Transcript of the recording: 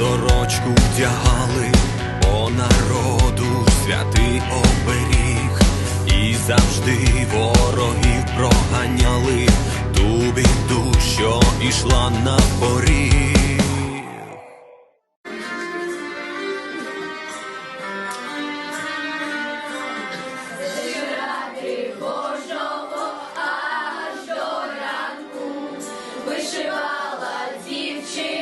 сорочку вдягали по народу святий оберіг, і завжди ворогів проганяли ту біду, що ішла на поріг. Вишивала дівчина.